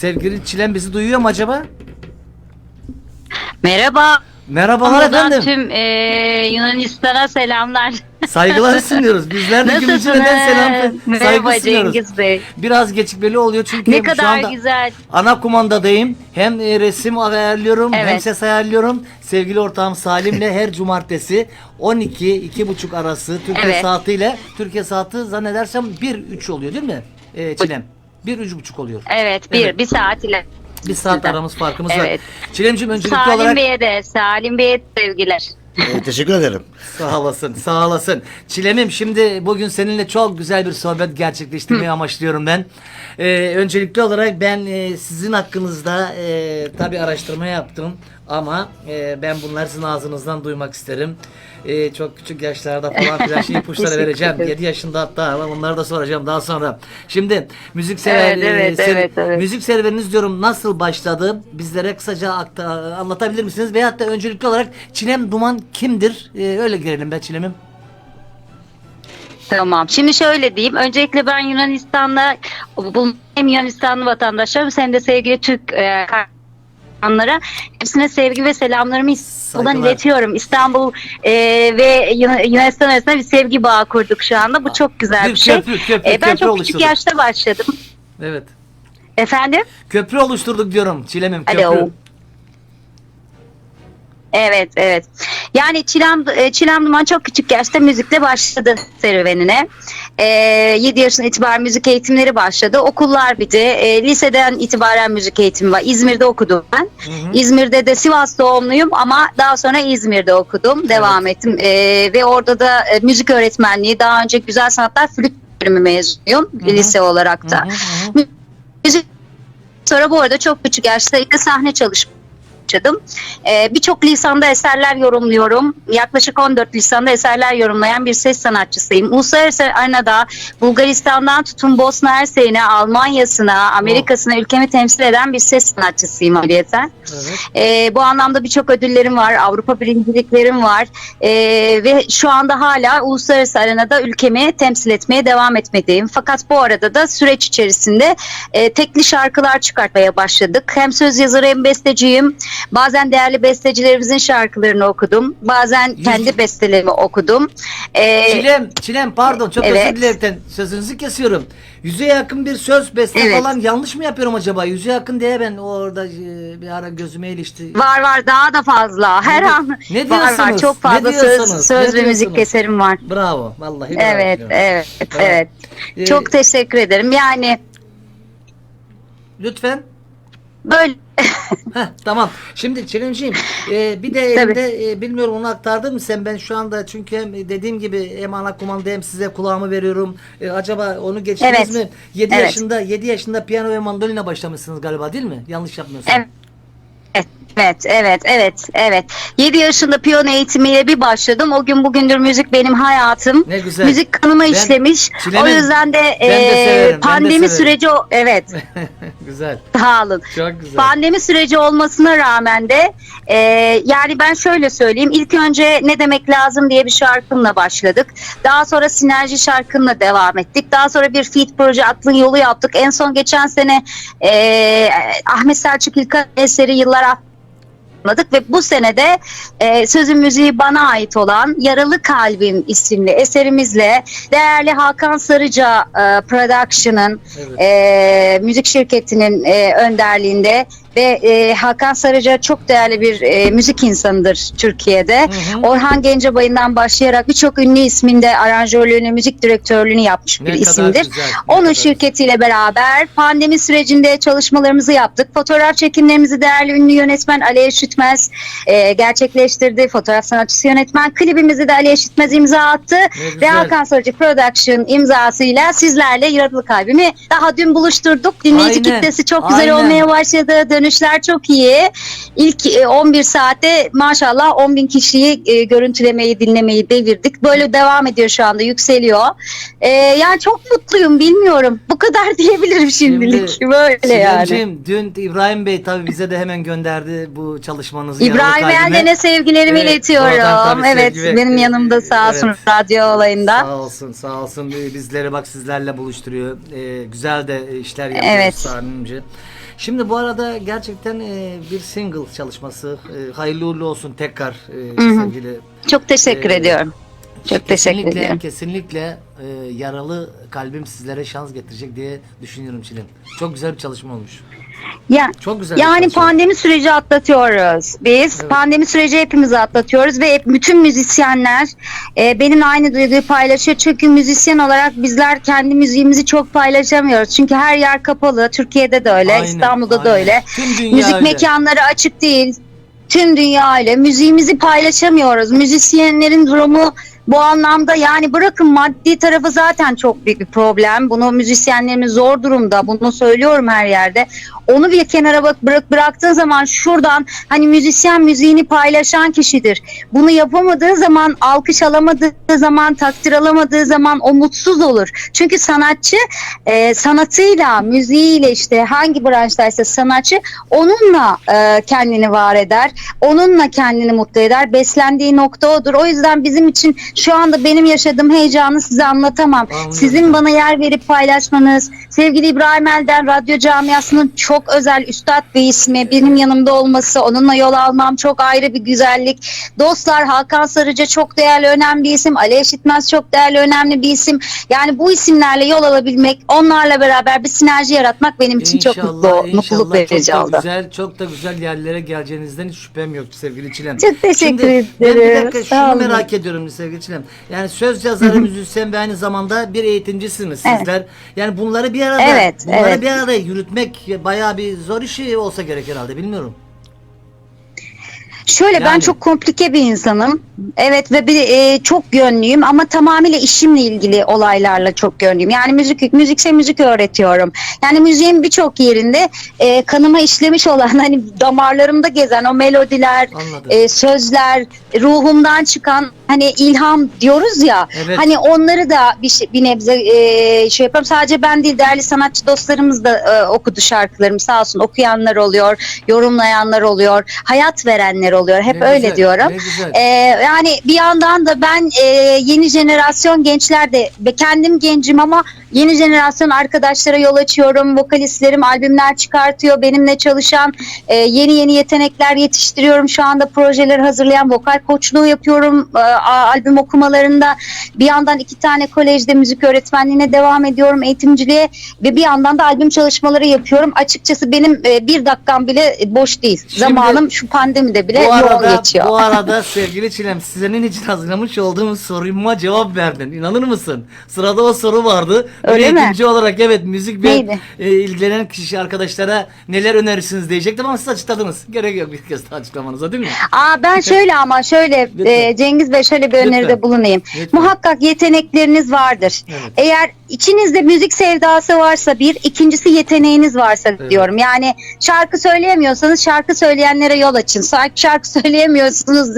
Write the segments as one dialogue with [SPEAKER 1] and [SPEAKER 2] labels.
[SPEAKER 1] Sevgili Çilem bizi duyuyor mu acaba?
[SPEAKER 2] Merhaba.
[SPEAKER 1] Merhabalar
[SPEAKER 2] Buradan
[SPEAKER 1] efendim.
[SPEAKER 2] tüm eee, Yunanistan'a selamlar.
[SPEAKER 1] Saygılar sunuyoruz. Bizler de? Gümüşhane'den selam
[SPEAKER 2] Merhaba
[SPEAKER 1] saygı sunuyoruz.
[SPEAKER 2] Cengiz Bey.
[SPEAKER 1] Biraz gecikmeli oluyor çünkü
[SPEAKER 2] Ne
[SPEAKER 1] şu
[SPEAKER 2] kadar
[SPEAKER 1] anda
[SPEAKER 2] güzel.
[SPEAKER 1] ana kumandadayım. Hem e, resim ayarlıyorum hem
[SPEAKER 2] Evet.
[SPEAKER 1] ses ayarlıyorum. Sevgili ortağım Salim'le her cumartesi 12-2.30 arası Türkiye
[SPEAKER 2] Evet.
[SPEAKER 1] saatiyle Türkiye saati zannedersem 1-3 oluyor değil mi? Ee, Çilem. 1-3.30 oluyor.
[SPEAKER 2] Evet bir,
[SPEAKER 1] Evet.
[SPEAKER 2] bir saat ile.
[SPEAKER 1] Bir saat aramız farkımız
[SPEAKER 2] Evet.
[SPEAKER 1] var. Çilemciğim öncelikli
[SPEAKER 2] Salim
[SPEAKER 1] olarak
[SPEAKER 2] Bey'e de, Salim Bey'e de sevgiler.
[SPEAKER 3] Ee, teşekkür ederim.
[SPEAKER 1] Sağ olasın, sağ olasın. Çilemim şimdi bugün seninle çok güzel bir sohbet gerçekleştirmeyi amaçlıyorum ben. Ee, öncelikli olarak ben e, sizin hakkınızda e, tabi araştırma yaptım ama e, ben bunları sizin ağzınızdan duymak isterim. E, çok küçük yaşlarda falan filan şey ipuçları vereceğim.
[SPEAKER 2] ederim.
[SPEAKER 1] 7 yaşında hatta ama onları da soracağım daha sonra. Şimdi müzik sever,
[SPEAKER 2] Evet, evet,
[SPEAKER 1] e, ser-
[SPEAKER 2] evet, evet.
[SPEAKER 1] müzik serüveniniz diyorum nasıl başladı? Bizlere kısaca akta- anlatabilir misiniz? Veyahut da öncelikli olarak Çilem Duman kimdir? Ee, öyle girelim be Çilem'im.
[SPEAKER 2] Tamam. Şimdi şöyle diyeyim. Öncelikle ben Yunanistan'da hem Yunanistanlı vatandaşlarım hem de sevgili Türk e, kahramanlara hepsine sevgi ve selamlarımı
[SPEAKER 1] Saygılar.
[SPEAKER 2] iletiyorum. İstanbul e, ve Yun- Yunanistan arasında bir sevgi bağı kurduk şu anda. Bu çok güzel
[SPEAKER 1] Bir
[SPEAKER 2] bir, şey.
[SPEAKER 1] köprü, köprü,
[SPEAKER 2] E, ben
[SPEAKER 1] köprü
[SPEAKER 2] çok
[SPEAKER 1] oluşturduk.
[SPEAKER 2] küçük yaşta başladım.
[SPEAKER 1] Evet.
[SPEAKER 2] Efendim?
[SPEAKER 1] Köprü oluşturduk diyorum Çilem'im köprü.
[SPEAKER 2] Alo. Evet, evet. Yani Çilem, e, Çilem Duman çok küçük yaşta müzikle başladı serüvenine. E, 7 yaşından itibaren müzik eğitimleri başladı. Okullar bitti. E, liseden itibaren müzik eğitimi var. İzmir'de okudum ben.
[SPEAKER 1] Hı hı.
[SPEAKER 2] İzmir'de de Sivas doğumluyum ama daha sonra İzmir'de okudum. Devam ettim. E, ve orada da e, müzik öğretmenliği, daha önce güzel sanatlar flüt bölümü mezunuyum
[SPEAKER 1] Hı hı.
[SPEAKER 2] lise olarak da.
[SPEAKER 1] Hı hı hı.
[SPEAKER 2] Müzik sonra bu arada çok küçük yaşta sahne çalışmaya başladım. Ee, Birçok lisanda eserler yorumluyorum. Yaklaşık 14 lisanda eserler yorumlayan bir ses sanatçısıyım. Uluslararası arenada Bulgaristan'dan tutun Bosna Hersek'ine, Almanya'sına, Amerika'sına ülkemi temsil eden bir ses sanatçısıyım ayrıyeten.
[SPEAKER 1] Evet.
[SPEAKER 2] Ee, bu anlamda birçok ödüllerim var, Avrupa birinciliklerim var Ee, ve şu anda hala uluslararası arenada ülkemi temsil etmeye devam etmedeyim. Fakat bu arada da süreç içerisinde e, tekli şarkılar çıkartmaya başladık. Hem söz yazarı hem besteciyim. Bazen değerli bestecilerimizin şarkılarını okudum. Bazen
[SPEAKER 1] Yüz-
[SPEAKER 2] kendi bestelerimi okudum. Ee,
[SPEAKER 1] Çilem, Çilem pardon çok
[SPEAKER 2] Evet.
[SPEAKER 1] özür dilerim. Sözünüzü kesiyorum. Yüze yakın bir söz beste
[SPEAKER 2] Evet.
[SPEAKER 1] falan yanlış mı yapıyorum acaba? Yüze yakın diye ben orada e, bir ara gözüme ilişti.
[SPEAKER 2] var var daha da fazla. Her
[SPEAKER 1] Ne
[SPEAKER 2] an
[SPEAKER 1] ne
[SPEAKER 2] var var
[SPEAKER 1] diyorsunuz?
[SPEAKER 2] çok fazla
[SPEAKER 1] diyorsunuz?
[SPEAKER 2] söz, söz ve müzik
[SPEAKER 1] diyorsunuz?
[SPEAKER 2] eserim var.
[SPEAKER 1] Bravo. Vallahi bravo
[SPEAKER 2] Evet,
[SPEAKER 1] diyorum.
[SPEAKER 2] evet,
[SPEAKER 1] Bravo.
[SPEAKER 2] evet.
[SPEAKER 1] Ee,
[SPEAKER 2] Çok teşekkür ederim. Yani
[SPEAKER 1] Lütfen.
[SPEAKER 2] böyle
[SPEAKER 1] Heh, tamam. Şimdi Çilemciğim e, bir de elimde e, bilmiyorum onu aktardın mı sen ben şu anda çünkü hem dediğim gibi hem ana kumanda hem size kulağımı veriyorum. E, acaba onu geçtiniz
[SPEAKER 2] Evet.
[SPEAKER 1] mi? 7
[SPEAKER 2] Evet.
[SPEAKER 1] yaşında 7 yaşında piyano ve mandolina başlamışsınız galiba değil mi? Yanlış yapmıyorsam.
[SPEAKER 2] Evet. Evet, evet, evet, evet. 7 yaşında piyano eğitimiyle bir başladım. O gün bugündür müzik benim hayatım.
[SPEAKER 1] Ne güzel.
[SPEAKER 2] Müzik kanıma
[SPEAKER 1] Ben-
[SPEAKER 2] işlemiş.
[SPEAKER 1] Çilem'im,
[SPEAKER 2] o yüzden de,
[SPEAKER 1] de
[SPEAKER 2] e,
[SPEAKER 1] severim, de
[SPEAKER 2] pandemi
[SPEAKER 1] severim.
[SPEAKER 2] süreci evet.
[SPEAKER 1] güzel.
[SPEAKER 2] Sağ olun.
[SPEAKER 1] Çok güzel.
[SPEAKER 2] Pandemi süreci olmasına rağmen de e, yani ben şöyle söyleyeyim. İlk önce ne demek lazım diye bir şarkımla başladık. Daha sonra sinerji şarkımla devam ettik. Daha sonra bir feat proje aklın yolu yaptık. En son geçen sene e, Ahmet Selçuk İlkan eseri yıllar atladık ve bu senede e, sözün müziği bana ait olan Yaralı Kalbim isimli eserimizle değerli Hakan Sarıca e, Production'ın
[SPEAKER 1] Evet.
[SPEAKER 2] e, müzik şirketinin e, önderliğinde ve e, Hakan Sarıca çok değerli bir e, müzik insanıdır Türkiye'de.
[SPEAKER 1] Hı hı.
[SPEAKER 2] Orhan Gencebay'ından başlayarak birçok ünlü isminde aranjörlüğünü, müzik direktörlüğünü yapmış bir
[SPEAKER 1] Ne kadar
[SPEAKER 2] isimdir.
[SPEAKER 1] güzel,
[SPEAKER 2] Onun
[SPEAKER 1] kadar
[SPEAKER 2] şirketiyle beraber pandemi sürecinde çalışmalarımızı yaptık. Fotoğraf çekimlerimizi değerli ünlü yönetmen Ali Eşitmez e, gerçekleştirdi. Fotoğraf sanatçısı yönetmen. Klibimizi de Ali Eşitmez imza attı. Ve. Hakan Sarıcı Production imzasıyla sizlerle Yaratılı Kalbimi daha dün buluşturduk. Dinleyici
[SPEAKER 1] Aynen,
[SPEAKER 2] kitlesi çok güzel
[SPEAKER 1] aynen.
[SPEAKER 2] olmaya başladı. Dönüşler çok iyi. İlk e, 11 saatte maşallah 10 bin kişiyi e, görüntülemeyi, dinlemeyi devirdik. Böyle devam ediyor şu anda, yükseliyor. E, yani çok mutluyum, bilmiyorum. Bu kadar diyebilirim şimdilik.
[SPEAKER 1] Şimdi
[SPEAKER 2] Böyle yani.
[SPEAKER 1] Çilemciğim, dün İbrahim Bey tabii bize de hemen gönderdi bu çalışmanızı.
[SPEAKER 2] İbrahim. Elden'e sevgilerimi
[SPEAKER 1] Evet,
[SPEAKER 2] iletiyorum. Evet,
[SPEAKER 1] sevgi
[SPEAKER 2] benim yanımda sağ olsun
[SPEAKER 1] Evet.
[SPEAKER 2] radyo olayında.
[SPEAKER 1] Sağ olsun sağ olsun bizleri bak sizlerle buluşturuyor. Ee, güzel de işler yapıyoruz
[SPEAKER 2] Evet.
[SPEAKER 1] Salimci. Şimdi bu arada gerçekten e, bir single çalışması. E, hayırlı uğurlu olsun tekrar e, sevgili.
[SPEAKER 2] Çok teşekkür
[SPEAKER 1] Ee,
[SPEAKER 2] ediyorum. Çok teşekkür
[SPEAKER 1] kesinlikle,
[SPEAKER 2] ediyorum.
[SPEAKER 1] Kesinlikle e, yaralı kalbim sizlere şans getirecek diye düşünüyorum Çilem. Çok güzel bir çalışma olmuş.
[SPEAKER 2] Ya,
[SPEAKER 1] Çok güzel. bir
[SPEAKER 2] yani
[SPEAKER 1] çalışma.
[SPEAKER 2] pandemi süreci atlatıyoruz. Biz
[SPEAKER 1] Evet.
[SPEAKER 2] pandemi süreci hepimiz atlatıyoruz ve hep- bütün müzisyenler e, benimle aynı duyguyu paylaşıyor. Çünkü müzisyen olarak bizler kendi müziğimizi çok paylaşamıyoruz. Çünkü her yer kapalı. Türkiye'de de öyle,
[SPEAKER 1] Aynen,
[SPEAKER 2] İstanbul'da da
[SPEAKER 1] aynen.
[SPEAKER 2] öyle.
[SPEAKER 1] Tüm dünya
[SPEAKER 2] Müzik
[SPEAKER 1] öyle.
[SPEAKER 2] mekanları açık değil. Tüm dünya öyle. Müziğimizi paylaşamıyoruz. Müzisyenlerin durumu bu anlamda yani bırakın maddi tarafı zaten çok büyük bir problem. Bunu müzisyenlerimiz zor durumda. Bunu söylüyorum her yerde. Onu bir kenara bak bırak bıraktığı zaman şuradan hani müzisyen müziğini paylaşan kişidir. Bunu yapamadığı zaman alkış alamadığı zaman takdir alamadığı zaman o mutsuz olur. Çünkü sanatçı e, sanatıyla müziğiyle işte hangi branştaysa sanatçı onunla e, kendini var eder. Onunla kendini mutlu eder. Beslendiği nokta odur. O yüzden bizim için şu anda benim yaşadığım heyecanı size anlatamam.
[SPEAKER 1] Anlıyorum.
[SPEAKER 2] Sizin bana yer verip paylaşmanız, sevgili İbrahim Elden radyo camiasının çok özel üstad bir ismi, benim yanımda olması, onunla yol almam çok ayrı bir güzellik. Dostlar Hakan Sarıca çok değerli, önemli bir isim. Ali Eşitmez çok değerli, önemli bir isim. Yani bu isimlerle yol alabilmek, onlarla beraber bir sinerji yaratmak benim için çok mutlu, mutluluk verici
[SPEAKER 1] çok
[SPEAKER 2] oldu.
[SPEAKER 1] güzel, çok da güzel yerlere geleceğinizden hiç şüphem yok sevgili Çilem.
[SPEAKER 2] Çok teşekkür
[SPEAKER 1] Şimdi Ben bir
[SPEAKER 2] ederim.
[SPEAKER 1] dakika şunu merak ediyorum sevgili Çilem. Yani söz yazarı, müzisyen ve aynı zamanda bir eğitimcisiniz
[SPEAKER 2] Evet.
[SPEAKER 1] sizler. Yani bunları bir arada
[SPEAKER 2] Evet,
[SPEAKER 1] bunları
[SPEAKER 2] evet.
[SPEAKER 1] bir arada yürütmek bayağı bir zor işi olsa gerek herhalde bilmiyorum.
[SPEAKER 2] Şöyle ben
[SPEAKER 1] Yani.
[SPEAKER 2] çok komplike bir insanım. Evet ve bir e, çok yönlüyüm ama tamamıyla işimle ilgili olaylarla çok yönlüyüm. Yani müzik müzikse müzik öğretiyorum. Yani müziğin birçok yerinde e, kanıma işlemiş olan hani damarlarımda gezen o melodiler,
[SPEAKER 1] Anladım.
[SPEAKER 2] e, sözler, ruhumdan çıkan hani ilham diyoruz ya.
[SPEAKER 1] Evet.
[SPEAKER 2] Hani onları da bir, şey, bir nebze e, şey yapıyorum. Sadece ben değil değerli sanatçı dostlarımız da e, okudu şarkılarımı sağ olsun okuyanlar oluyor, yorumlayanlar oluyor, hayat verenler oluyor. Hep
[SPEAKER 1] Ne
[SPEAKER 2] öyle
[SPEAKER 1] güzel,
[SPEAKER 2] diyorum. Ee, yani bir yandan da ben e, yeni jenerasyon gençler de ve kendim gencim ama yeni jenerasyon arkadaşlara yol açıyorum. Vokalistlerim albümler çıkartıyor. Benimle çalışan e, yeni yeni yetenekler yetiştiriyorum. Şu anda projeler hazırlayan vokal koçluğu yapıyorum e, albüm okumalarında. Bir yandan iki tane kolejde müzik öğretmenliğine devam ediyorum eğitimciliğe ve bir yandan da albüm çalışmaları yapıyorum. Açıkçası benim e, bir dakikam bile boş değil.
[SPEAKER 1] Şimdi-
[SPEAKER 2] Zamanım şu pandemide bile
[SPEAKER 1] bu
[SPEAKER 2] yoğun geçiyor.
[SPEAKER 1] bu arada sevgili Çilem senin için hazırlamış olduğum soruma cevap verdin. İnanır mısın? Sırada o soru vardı.
[SPEAKER 2] Öyle
[SPEAKER 1] Bir
[SPEAKER 2] mi?
[SPEAKER 1] olarak evet müzik ve e, ilgilenen kişi arkadaşlara neler önerirsiniz diyecektim ama siz açıkladınız. Gerek yok bir kez daha açıklamanıza değil mi?
[SPEAKER 2] Aa ben şöyle ama şöyle e, Cengiz Bey şöyle bir
[SPEAKER 1] Lütfen.
[SPEAKER 2] öneride bulunayım.
[SPEAKER 1] Lütfen.
[SPEAKER 2] Muhakkak yetenekleriniz vardır.
[SPEAKER 1] Evet.
[SPEAKER 2] Eğer içinizde müzik sevdası varsa bir, ikincisi yeteneğiniz varsa
[SPEAKER 1] Evet.
[SPEAKER 2] diyorum. Yani şarkı söyleyemiyorsanız şarkı söyleyenlere yol açın. Şarkı söyleyemiyorsunuz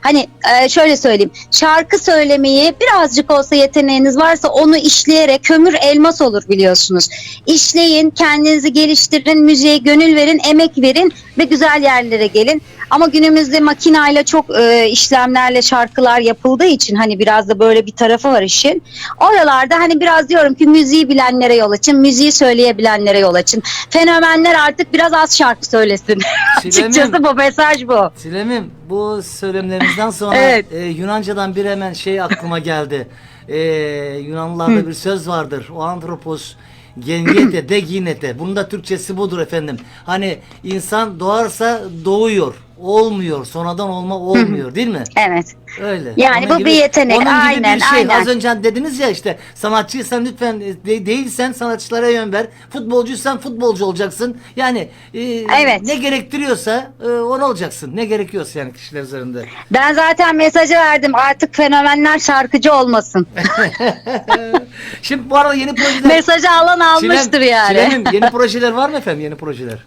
[SPEAKER 2] hani e, şöyle söyleyeyim. Şarkı söylemeyi birazcık olsa yeteneğiniz varsa onu işleyerek kömür elmas olur biliyorsunuz. İşleyin, kendinizi geliştirin, müziğe gönül verin, emek verin ve güzel yerlere gelin. Ama günümüzde makinayla çok e, işlemlerle şarkılar yapıldığı için hani biraz da böyle bir tarafı var işin. Oralarda hani biraz diyorum ki müziği bilenlere yol açın, müziği söyleyebilenlere yol açın. Fenomenler artık biraz az şarkı söylesin. Açıkçası bu mesaj bu.
[SPEAKER 1] Silemim bu söylemlerinizden sonra
[SPEAKER 2] Evet.
[SPEAKER 1] e, Yunanca'dan bir hemen şey aklıma geldi. E, Yunanlılarda bir söz vardır. O antropos geniyete de ginete. Bunun da Türkçesi budur efendim. Hani insan doğarsa doğuyor. Olmuyor. Sonradan olma olmuyor değil mi?
[SPEAKER 2] Evet.
[SPEAKER 1] Öyle.
[SPEAKER 2] Yani
[SPEAKER 1] Onun
[SPEAKER 2] bu bir yetenek.
[SPEAKER 1] Onun gibi
[SPEAKER 2] Aynen,
[SPEAKER 1] bir şey.
[SPEAKER 2] aynen.
[SPEAKER 1] Az önce dediniz ya işte sanatçıysan lütfen e, de- değilsen sanatçılara yön ver. Futbolcuysan futbolcu olacaksın. Yani e,
[SPEAKER 2] Evet.
[SPEAKER 1] ne gerektiriyorsa e, onu olacaksın. Ne gerekiyorsa yani kişiler üzerinde.
[SPEAKER 2] Ben zaten mesajı verdim. Artık fenomenler şarkıcı olmasın.
[SPEAKER 1] Şimdi bu arada yeni projeler
[SPEAKER 2] Mesajı alan almıştır
[SPEAKER 1] Çilem-
[SPEAKER 2] yani.
[SPEAKER 1] Çilem'im, yeni projeler var mı efendim? Yeni projeler.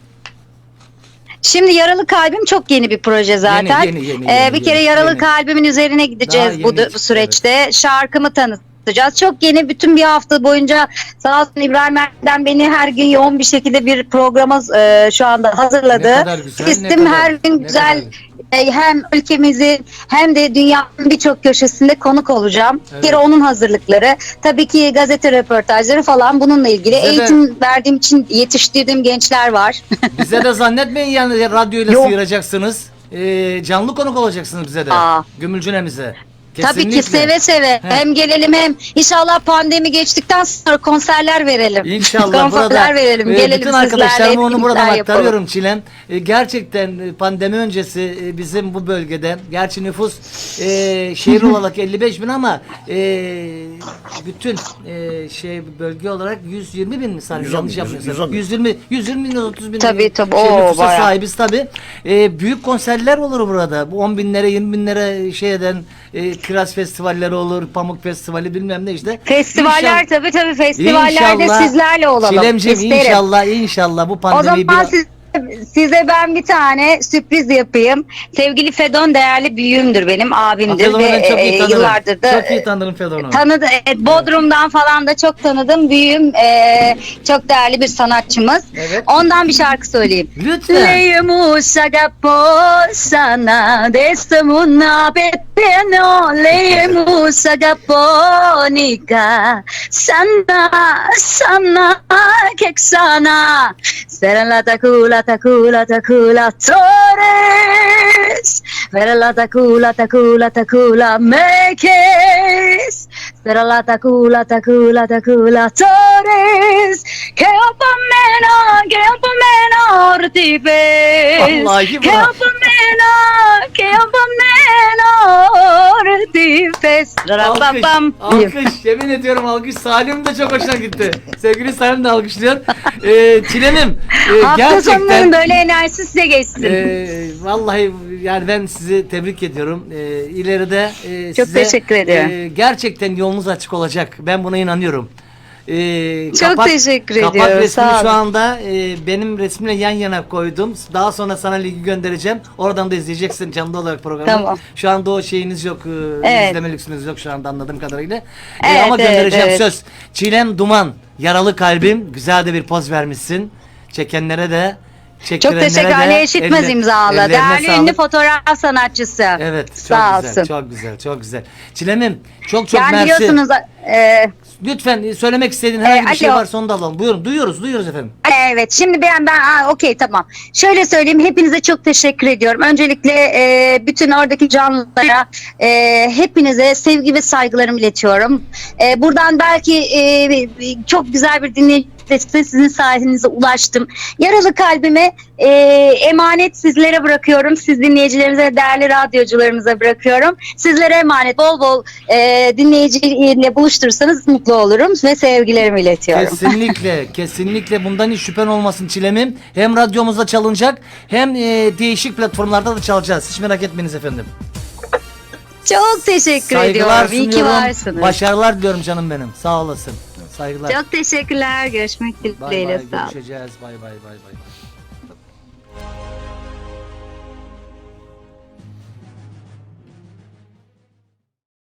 [SPEAKER 2] Şimdi Yaralı Kalbim çok yeni bir proje zaten.
[SPEAKER 1] Yeni, yeni, yeni,
[SPEAKER 2] Ee,
[SPEAKER 1] yeni,
[SPEAKER 2] bir kere
[SPEAKER 1] yeni,
[SPEAKER 2] Yaralı
[SPEAKER 1] yeni.
[SPEAKER 2] Kalbimin üzerine gideceğiz
[SPEAKER 1] Daha
[SPEAKER 2] bu,
[SPEAKER 1] yeni
[SPEAKER 2] bu süreçte. Şarkımı tanıtacağız. Çok yeni bütün bir hafta boyunca sağ olsun İbrahim Erden beni her gün yoğun bir şekilde bir programa e, şu anda hazırladı.
[SPEAKER 1] Ne kadar güzel, ne
[SPEAKER 2] Sistem
[SPEAKER 1] kadar-
[SPEAKER 2] her gün
[SPEAKER 1] ne
[SPEAKER 2] güzel
[SPEAKER 1] kadar-
[SPEAKER 2] hem ülkemizin hem de dünyanın birçok köşesinde konuk olacağım.
[SPEAKER 1] Evet.
[SPEAKER 2] Bir onun hazırlıkları. Tabii ki gazete röportajları falan bununla ilgili.
[SPEAKER 1] Bize de-
[SPEAKER 2] Eğitim verdiğim için yetiştirdiğim gençler var.
[SPEAKER 1] Bize de zannetmeyin yani radyoyla
[SPEAKER 2] Yok.
[SPEAKER 1] sıyıracaksınız. Ee, canlı konuk olacaksınız bize de.
[SPEAKER 2] Aa.
[SPEAKER 1] Gümülcünemize.
[SPEAKER 2] Tabii ki
[SPEAKER 1] Kesinlikle.
[SPEAKER 2] seve seve. Hem gelelim hem inşallah pandemi geçtikten sonra konserler verelim.
[SPEAKER 1] İnşallah
[SPEAKER 2] konserler
[SPEAKER 1] burada
[SPEAKER 2] verelim.
[SPEAKER 1] e,
[SPEAKER 2] gelelim
[SPEAKER 1] bütün
[SPEAKER 2] sizlerle
[SPEAKER 1] arkadaşlarıma onu buradan
[SPEAKER 2] etkinlikler yapalım.
[SPEAKER 1] aktarıyorum Çilem. E, gerçekten e, pandemi öncesi e, bizim bu bölgede gerçi nüfus e, şehir olarak 55 bin ama e, bütün e, şey bölge olarak 120 bin mi sanırım
[SPEAKER 3] 110
[SPEAKER 1] yanlış yapmıyorsam.
[SPEAKER 3] 110 bin.
[SPEAKER 1] 120 120 bin 30 bin
[SPEAKER 2] Tabii,
[SPEAKER 1] e,
[SPEAKER 2] tabii.
[SPEAKER 1] şey,
[SPEAKER 2] Oo,
[SPEAKER 1] nüfusa
[SPEAKER 2] bayağı.
[SPEAKER 1] sahibiz tabi. E, büyük konserler olur burada. Bu 10 binlere 20 binlere şey eden e, kiraz festivalleri olur, pamuk festivali bilmem ne işte.
[SPEAKER 2] Festivaller
[SPEAKER 1] İnşallah-
[SPEAKER 2] tabii tabii festivallerde
[SPEAKER 1] İnşallah-
[SPEAKER 2] sizlerle olalım.
[SPEAKER 1] Çilemciğim
[SPEAKER 2] İsterim.
[SPEAKER 1] inşallah inşallah bu
[SPEAKER 2] O
[SPEAKER 1] pandemiyi
[SPEAKER 2] zaman
[SPEAKER 1] bir...
[SPEAKER 2] siz, size ben bir tane sürpriz yapayım. Sevgili Fedon değerli büyüğümdür benim abimdir ve
[SPEAKER 1] çok iyi
[SPEAKER 2] e,
[SPEAKER 1] tanırım.
[SPEAKER 2] yıllardır da
[SPEAKER 1] Çok iyi tanırım Fedon'u.
[SPEAKER 2] tanıdı evet, Bodrum'dan falan da çok tanıdım. Büyüğüm e, çok değerli bir sanatçımız.
[SPEAKER 1] Evet.
[SPEAKER 2] Ondan bir şarkı söyleyeyim.
[SPEAKER 1] Lütfen.
[SPEAKER 2] Leemos agapo sana destemuna peteno leemos agaponica sana sana kek sana Sera lata kula takula Torres. Vera lata kula takula takula make it. Sera la tacula tacula tacula torres Que opamena que opamena ortipes
[SPEAKER 1] Vallahi
[SPEAKER 2] Que
[SPEAKER 1] bravo.
[SPEAKER 2] opamena que opamena ortipes
[SPEAKER 1] Alkış,
[SPEAKER 2] Rapapam.
[SPEAKER 1] alkış. Yemin ediyorum alkış. Salim de çok hoşuna gitti. Sevgili Salim de alkışlıyor. Ee, Çilem'im e,
[SPEAKER 2] Hafta
[SPEAKER 1] gerçekten
[SPEAKER 2] sonların böyle enerjisi size geçsin.
[SPEAKER 1] e, vallahi yani ben sizi tebrik ediyorum. E, ileride e,
[SPEAKER 2] Çok
[SPEAKER 1] size,
[SPEAKER 2] teşekkür ediyorum.
[SPEAKER 1] e, gerçekten yolunuz açık olacak. Ben buna inanıyorum. E,
[SPEAKER 2] Çok teşekkür
[SPEAKER 1] kapak
[SPEAKER 2] ediyorum,
[SPEAKER 1] resmini
[SPEAKER 2] sağ
[SPEAKER 1] şu anda e, benim resmimle yan yana koydum. Daha sonra sana linki göndereceğim. Oradan da izleyeceksin canlı olarak programı.
[SPEAKER 2] Tamam.
[SPEAKER 1] Şu anda o şeyiniz yok. e,
[SPEAKER 2] Evet.
[SPEAKER 1] izleme lüksünüz yok şu anda anladığım kadarıyla. E,
[SPEAKER 2] Evet,
[SPEAKER 1] ama
[SPEAKER 2] evet,
[SPEAKER 1] göndereceğim
[SPEAKER 2] evet.
[SPEAKER 1] söz. Çiğlem Duman, yaralı kalbim. Güzel de bir poz vermişsin. Çekenlere de
[SPEAKER 2] Çok teşekkür Ali Eşitmez
[SPEAKER 1] elle-
[SPEAKER 2] imzalı. Değerli
[SPEAKER 1] sağlık.
[SPEAKER 2] ünlü fotoğraf sanatçısı.
[SPEAKER 1] Evet, çok
[SPEAKER 2] Sağ
[SPEAKER 1] güzel,
[SPEAKER 2] olsun.
[SPEAKER 1] çok güzel, çok güzel. Çilemim, çok çok
[SPEAKER 2] yani
[SPEAKER 1] mersi.
[SPEAKER 2] biliyorsunuz e,
[SPEAKER 1] Lütfen e, söylemek istediğin herhangi bir
[SPEAKER 2] Ee,
[SPEAKER 1] şey
[SPEAKER 2] alo.
[SPEAKER 1] varsa onu da alalım. Buyurun, duyuyoruz, duyuyoruz efendim.
[SPEAKER 2] Evet şimdi ben ben okey tamam. Şöyle söyleyeyim hepinize çok teşekkür ediyorum. Öncelikle e, bütün oradaki canlılara e, hepinize sevgi ve saygılarımı iletiyorum. E, buradan belki e, çok güzel bir dinleyici sizin sayenizde ulaştım. Yaralı kalbime e, emanet sizlere bırakıyorum. Siz dinleyicilerimize, değerli radyocularımıza bırakıyorum. Sizlere emanet. Bol bol e, dinleyiciyle buluşturursanız mutlu olurum ve sevgilerimi iletiyorum.
[SPEAKER 1] Kesinlikle, kesinlikle bundan hiç şüphen olmasın Çilemim. Hem radyomuzda çalınacak hem e, değişik platformlarda da çalacağız. Hiç merak etmeyiniz efendim.
[SPEAKER 2] Çok teşekkür
[SPEAKER 1] Saygılar
[SPEAKER 2] ediyorum. İyi ki
[SPEAKER 1] sunuyorum.
[SPEAKER 2] varsınız.
[SPEAKER 1] Başarılar diliyorum canım benim. Sağ olasın. Saygılar.
[SPEAKER 2] Çok teşekkürler. Görüşmek
[SPEAKER 1] Bay
[SPEAKER 2] dileğiyle.
[SPEAKER 1] bay,
[SPEAKER 2] olun.
[SPEAKER 1] görüşeceğiz. Bay bay bay bay.